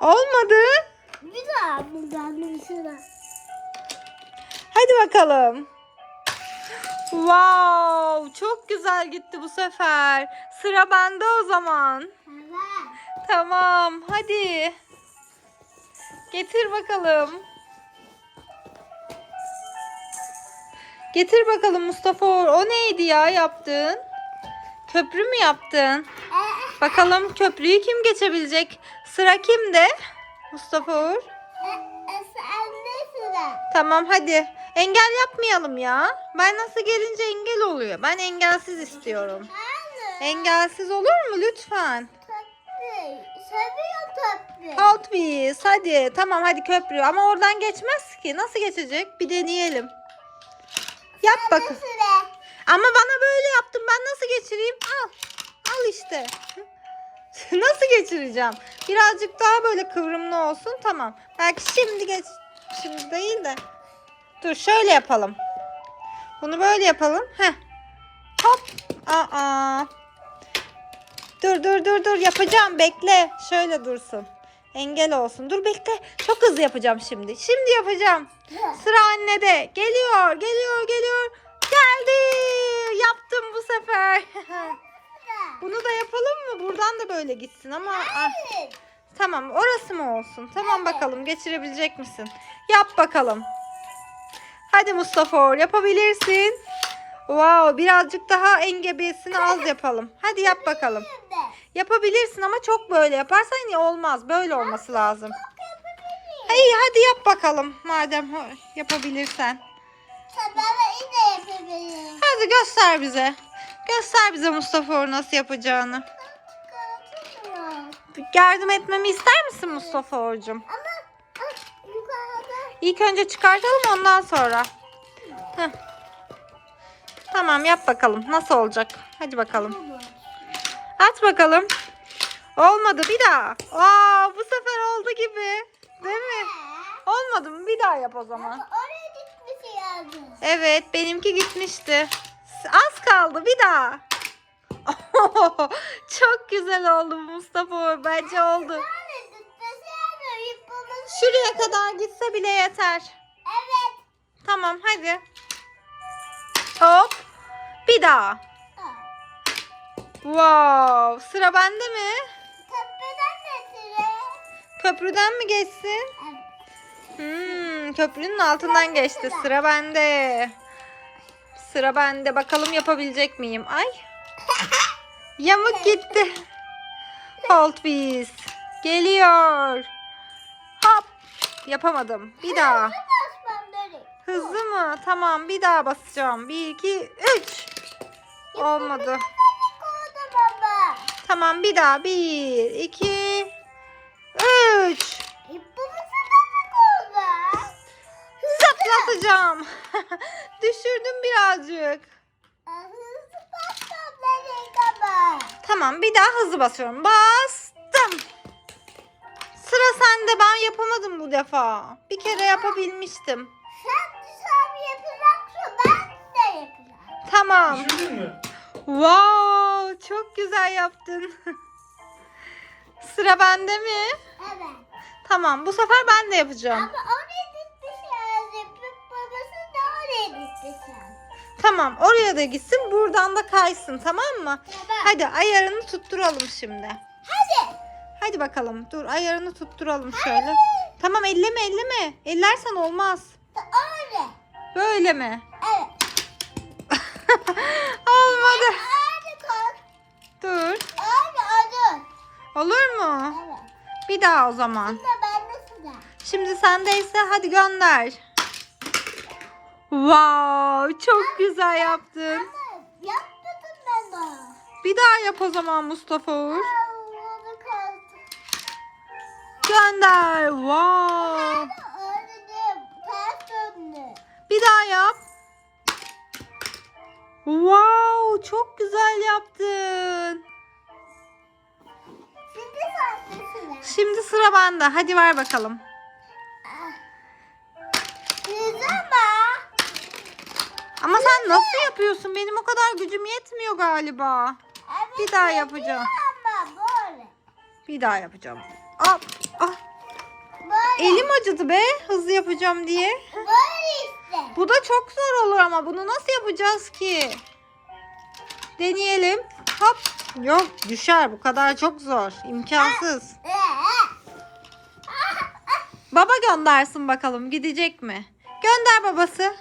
Olmadı. Bir daha buradan bir sıra. Hadi bakalım. Wow, çok güzel gitti bu sefer. Sıra bende o zaman. Evet. Tamam, hadi. Getir bakalım. Getir bakalım Mustafa. O neydi ya yaptığın? Köprü mü yaptın? Bakalım köprüyü kim geçebilecek? Sıra kimde? Mustafa Uğur. e, e, sen sıra. Tamam hadi. Engel yapmayalım ya. Ben nasıl gelince engel oluyor. Ben engelsiz istiyorum. Anne. Engelsiz olur mu lütfen? Tatlı. Seviyor tatlı. Hot Wheels hadi. Tamam hadi köprü. Ama oradan geçmez ki. Nasıl geçecek? Bir deneyelim. Yap Sen bakın. sıra. Ama bana böyle yaptın. Ben nasıl geçireyim? Al. Al işte. nasıl geçireceğim? Birazcık daha böyle kıvrımlı olsun. Tamam. Belki şimdi geç. Şimdi değil de. Dur şöyle yapalım. Bunu böyle yapalım. Heh. Hop. Aa. Dur dur dur dur yapacağım bekle. Şöyle dursun. Engel olsun. Dur bekle. Çok hızlı yapacağım şimdi. Şimdi yapacağım. Sıra annede. Geliyor, geliyor, geliyor. Geldi. Yaptım bu sefer. Bunu da yapalım mı? Buradan da böyle gitsin ama ah, tamam orası mı olsun? Tamam bakalım geçirebilecek misin? Yap bakalım. Hadi Mustafa yapabilirsin. Wow birazcık daha engebesini az yapalım. Hadi yap bakalım. Yapabilirsin ama çok böyle yaparsan ya olmaz. Böyle olması lazım. İyi hadi yap bakalım madem yapabilirsen. Sen bana yine yapabilirim. Hadi göster bize. Göster bize Mustafa Uğur nasıl yapacağını. Yardım etmemi ister misin Mustafa yukarıda. İlk önce çıkartalım ondan sonra. Heh. Tamam yap bakalım. Nasıl olacak? Hadi bakalım. At bakalım. Olmadı bir daha. Aa, bu sefer oldu gibi. Değil mi? Olmadı mı? Bir daha yap o zaman. Evet benimki gitmişti. Az kaldı bir daha. Çok güzel oldu Mustafa. Bence oldu. Şuraya kadar gitse bile yeter. Evet. Tamam hadi. Hop. Bir daha. Ah. Wow. Sıra bende mi? Tepeden de sıra. Köprüden mi geçsin? Evet. Hmm, köprünün altından geçti. Sıra bende. Sıra bende. Bakalım yapabilecek miyim? Ay. Yamuk gitti. Hold please. Geliyor. Hop. Yapamadım. Bir daha. Hızlı mı? Tamam bir daha basacağım. 1, 2, 3. Olmadı. Tamam bir daha. 1, 2, Zıplatacağım. Düşürdüm birazcık. Tamam bir daha hızlı basıyorum. Bastım. Sıra sende. Ben yapamadım bu defa. Bir kere yapabilmiştim. Sen dışarı yapacaksa ben de yapacağım. Tamam. Düşürdün mü? Wow, çok güzel yaptın. Sıra bende mi? Evet. Tamam, bu sefer ben de yapacağım. Ama oraya Tamam, oraya da gitsin, buradan da kaysın, tamam mı? Tamam. Hadi ayarını tutturalım şimdi. Hadi. Hadi bakalım. Dur, ayarını tutturalım şöyle. Tamam, elleme, elleme. Ellersen olmaz. Öyle. Böyle mi? Evet. Olmadı. Öyle koy. Dur. Öyle olur. Olur mu? Evet. Bir daha o zaman. Şimdi ben sıra. Şimdi sendeyse hadi gönder. Wow, çok güzel yaptın. Ama yapmadım ben daha. Bir daha yap o zaman Mustafa Uğur. Gönder. Wow. Bir daha yap. Wow, çok güzel yaptın. Şimdi sıra bende. Hadi ver bakalım. Ama sen nasıl yapıyorsun? Benim o kadar gücüm yetmiyor galiba. Evet, Bir daha yapacağım. Ama böyle. Bir daha yapacağım. Hop. Ah. Elim acıdı be hızlı yapacağım diye. Böyle işte. Bu da çok zor olur ama bunu nasıl yapacağız ki? Deneyelim. Hop. Yok düşer bu kadar çok zor. İmkansız. Baba göndersin bakalım gidecek mi? Gönder babası.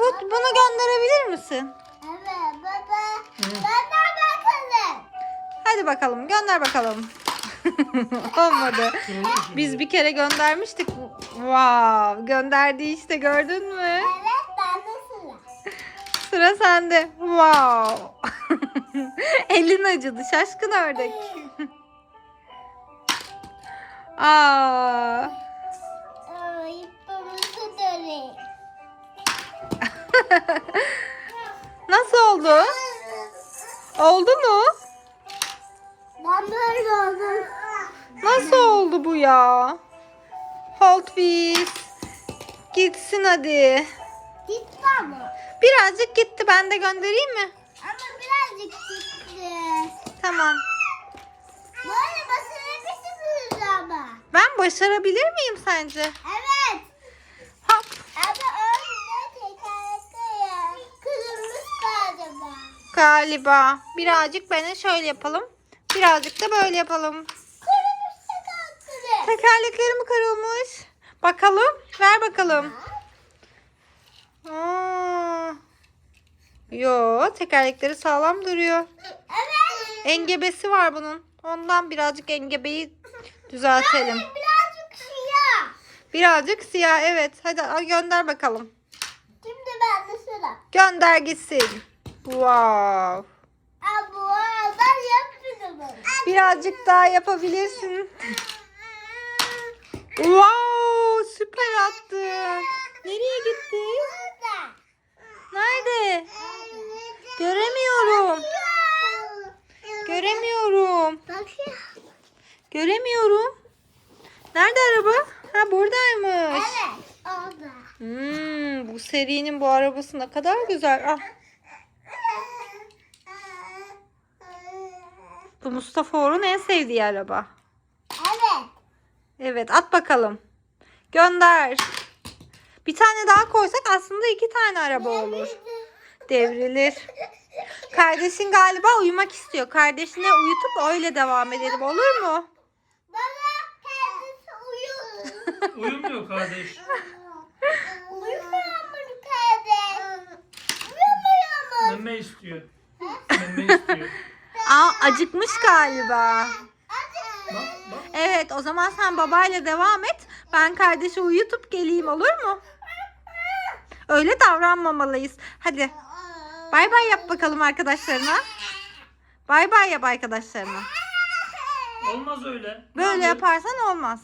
Bu, bunu gönderebilir misin? Evet baba. Bana bakalım. Hadi bakalım gönder bakalım. Olmadı. Biz bir kere göndermiştik. Wow, gönderdi işte gördün mü? Evet ben de sıra. Sıra sende. Wow. Elin acıdı şaşkın ördek. Aa. Nasıl oldu? Oldu mu? Ben böyle oldum. Nasıl oldu bu ya? Hold please. Gitsin hadi. Gitti ama. Birazcık gitti. Ben de göndereyim mi? Ama birazcık gitti. Tamam. Böyle basılabilirsiniz ama. Ben başarabilir miyim sence? Evet. Hop. Ama önünde tekerlekte ya. Kırılmış galiba. Birazcık bana şöyle yapalım. Birazcık da böyle yapalım. Tekerlekleri. Mi kırılmış? Bakalım. Ver bakalım. Aa. Yo, tekerlekleri sağlam duruyor. Evet. Engebesi var bunun. Ondan birazcık engebeyi düzeltelim. Birazcık siyah. Birazcık siyah evet. Hadi gönder bakalım. Şimdi bende sıra. Gönder gitsin. Wow. Birazcık daha yapabilirsin. Wow, süper attın. Nereye gitti? Nerede? Göremiyorum. Göremiyorum. Göremiyorum. Nerede araba? Ha buradaymış. Evet. Orada. Hmm, bu serinin bu arabası ne kadar güzel. Ah, bu Mustafa Orhun en sevdiği araba. Evet. Evet at bakalım. Gönder. Bir tane daha koysak aslında iki tane araba olur. Devrilir. Kardeşin galiba uyumak istiyor. Kardeşine uyutup öyle devam edelim olur mu? Baba kendisi uyuyor. Uyumuyor kardeş. Uyumuyor mu kardeş? Uyumuyor mu? Meme istiyor. Meme istiyor. Aa acıkmış galiba. Hadi. Bak bak. Evet o zaman sen babayla devam et. Ben kardeşi uyutup geleyim olur mu? Öyle davranmamalıyız. Hadi bay bay yap bakalım arkadaşlarına. Bay bay yap arkadaşlarına. Olmaz öyle. Böyle yaparsan olmaz.